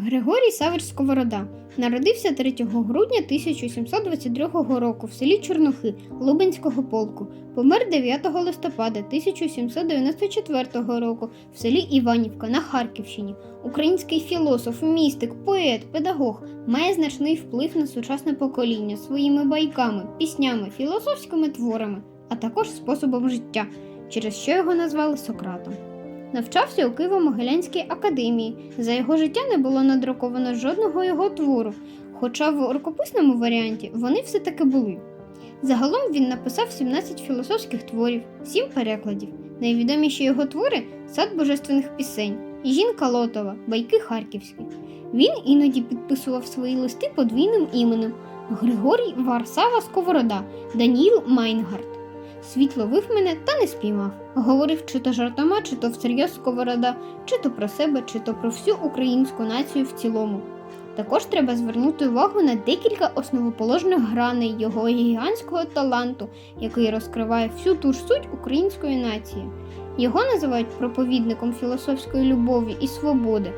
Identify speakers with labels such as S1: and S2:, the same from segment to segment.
S1: Григорій Савич Сковорода народився 3 грудня 1722 року в селі Чорнухи Лубенського полку. Помер 9 листопада 1794 року в селі Іванівка на Харківщині. Український філософ, містик, поет, педагог має значний вплив на сучасне покоління своїми байками, піснями, філософськими творами, а також способом життя, через що його назвали Сократом. Навчався у Києво-Могилянській академії. За його життя не було надруковано жодного його твору, хоча в рукописному варіанті вони все-таки були. Загалом він написав 17 філософських творів, 7 перекладів. Найвідоміші його твори Сад божественних пісень, Жінка Лотова, Байки Харківські. Він іноді підписував свої листи подвійним іменем Григорій Варсава Сковорода, Даніїл Майнгард. Світ ловив мене та не спіймав. Говорив чи то жартома, чи то всерйоз сковорода, чи то про себе, чи то про всю українську націю в цілому. Також треба звернути увагу на декілька основоположних граней його гігантського таланту, який розкриває всю ту ж суть української нації. Його називають проповідником філософської любові і свободи.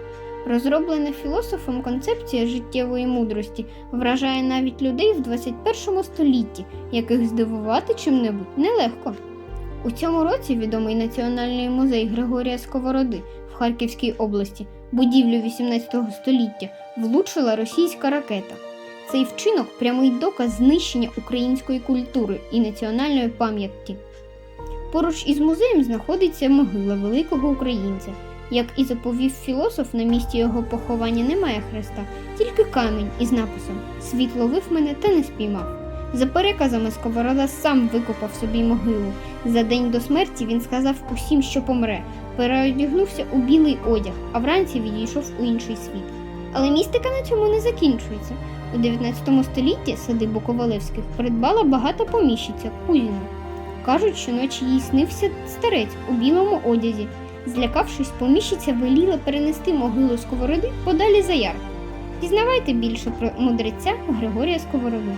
S1: Розроблена філософом концепція життєвої мудрості вражає навіть людей в 21 столітті, яких здивувати чим-небудь нелегко. У цьому році відомий Національний музей Григорія Сковороди в Харківській області, будівлю 18 століття, влучила російська ракета. Цей вчинок прямий доказ знищення української культури і національної пам'яті. Поруч із музеєм знаходиться могила великого українця. Як і заповів філософ, на місці його поховання немає хреста, тільки камінь із написом Світ ловив мене та не спіймав. За переказами Сковорода сам викопав собі могилу. За день до смерті він сказав усім, що помре, переодягнувся у білий одяг, а вранці відійшов у інший світ. Але містика на цьому не закінчується. У 19 столітті садибу Ковалевських придбала багата поміщиця Кузіна. Кажуть, що ночі їй снився старець у білому одязі. Злякавшись, поміщиця веліла перенести могилу сковороди подалі за яр. Пізнавайте більше про мудреця Григорія Сковороди.